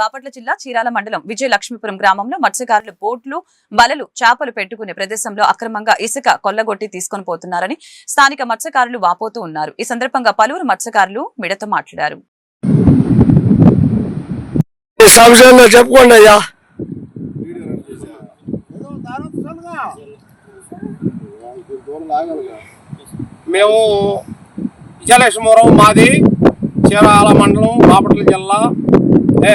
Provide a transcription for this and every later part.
బాపట్ల జిల్లా చీరాల మండలం విజయలక్ష్మీపురం గ్రామంలో మత్స్యకారులు బోట్లు వలలు చేపలు పెట్టుకునే ప్రదేశంలో అక్రమంగా ఇసుక కొల్లగొట్టి తీసుకొని పోతున్నారని స్థానిక మత్స్యకారులు వాపోతూ ఉన్నారు. ఈ సందర్భంగా పలువురు మత్స్యకారులు మిడత మాట్లాడారు. మేము విజయలక్ష్మీపురం మాది చీరాల మండలం బాపట్ల జిల్లా ఏ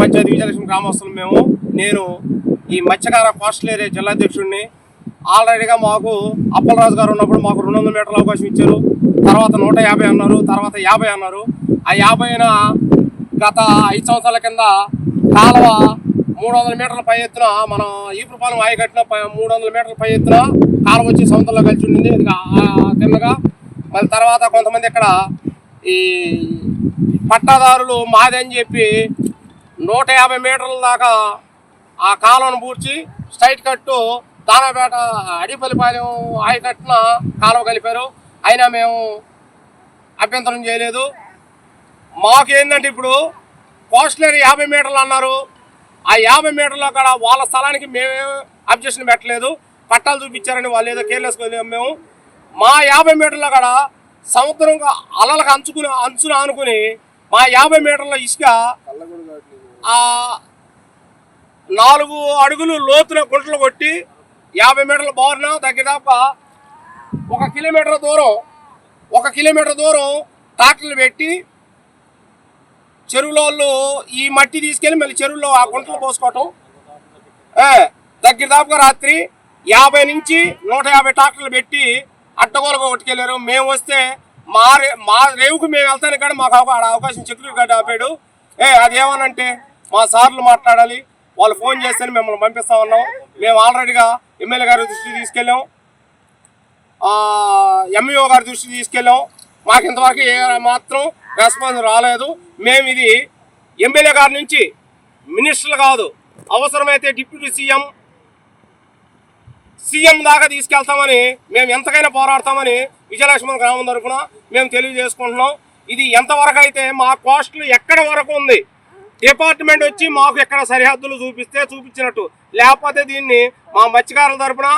పంచాయతీ విజయలక్ష్మి గ్రామస్తులు మేము నేను ఈ మత్స్యకార కోస్టల్ ఏరియా జిల్లా అధ్యక్షుడిని. ఆల్రెడీగా మాకు అప్పలరాజు గారు ఉన్నప్పుడు మాకు రెండు వందల మీటర్ల అవకాశం ఇచ్చారు. తర్వాత నూట యాభై అన్నారు తర్వాత యాభై అన్నారు. ఆ యాభైన గత ఐదు సంవత్సరాల కింద కాలువ మూడు వందల మీటర్ల పై ఎత్తున మనం ఈపురపాలెం ఆయ కట్టిన ప- మూడు వందల మీటర్ల పై ఎత్తున కాలువ వచ్చి సముద్రంలో కలిసి ఉండింది. ఇది తిన్నగా మళ్ళీ తర్వాత కొంతమంది ఇక్కడ ఈ పట్టాదారులు మాది అని చెప్పి నూట యాభై మీటర్ల దాకా ఆ కాలువను పూడ్చి స్ట్రైట్ కట్టు దానాపేట అడిపల్లిపాలెం ఆయకట్టున కాలువ కలిపారు. అయినా మేము అభ్యంతరం చేయలేదు. మాకు ఏంటంటే ఇప్పుడు కోస్టల్ యాభై మీటర్లు అన్నారు. ఆ యాభై మీటర్ల అక్కడ వాళ్ళ స్థలానికి మేమే అబ్జెక్షన్ పెట్టలేదు. పట్టాలు చూపించారని వాళ్ళు ఏదో కేర్లెస్ మేము. మా యాభై మీటర్ల అక్కడ సముద్రంగా అలలకు అంచుకుని అంచున ఆనుకుని మా యాభై మీటర్ల ఇసుక ఆ నాలుగు అడుగులు లోతున గుంటలు కొట్టి యాభై మీటర్ల బారున దగ్గర ఒక కిలోమీటర్ దూరం ఒక కిలోమీటర్ దూరం ట్రాక్టర్లు పెట్టి చెరువులో ఈ మట్టి తీసుకెళ్ళి మళ్ళీ చెరువులో ఆ గుంటలు పోసుకోవటం. దగ్గర దాపుగా రాత్రి యాభై నుంచి నూట యాభై ట్రాక్టర్లు పెట్టి అడ్డగోలుగా కొట్టుకెళ్ళారు మేము వస్తే మా రే మా రేవుకు మేము వెళ్తాను కానీ మాకు ఆడ అవకాశం సెక్యూరిటీ గార్డ్ ఆపాడు. ఏ అది ఏమనంటే మా సార్లు మాట్లాడాలి. వాళ్ళు ఫోన్ చేస్తేనే మిమ్మల్ని పంపిస్తా ఉన్నాం. మేము ఆల్రెడీగా ఎమ్మెల్యే గారి దృష్టికి తీసుకెళ్ళాం. ఎంఈఓ గారి దృష్టికి తీసుకెళ్ళాం. మాకు ఇంతవరకు ఏ మాత్రం రెస్పాన్స్ రాలేదు. మేము ఇది ఎమ్మెల్యే గారి నుంచి మినిస్టర్లు కాదు అవసరమైతే డిప్యూటీ సీఎం సీఎం దాకా తీసుకెళ్తామని మేము ఎంతకైనా పోరాడతామని విజయలక్ష్మి గ్రామం తరఫున మేము తెలియజేసుకుంటున్నాం. ఇది ఎంతవరకు అయితే మా కోస్టులు ఎక్కడ వరకు ఉంది? డిపార్ట్మెంట్ వచ్చి మాకు ఎక్కడ సరిహద్దులు చూపిస్తే చూపించినట్టు. లేకపోతే దీన్ని మా మత్స్యకారుల తరఫున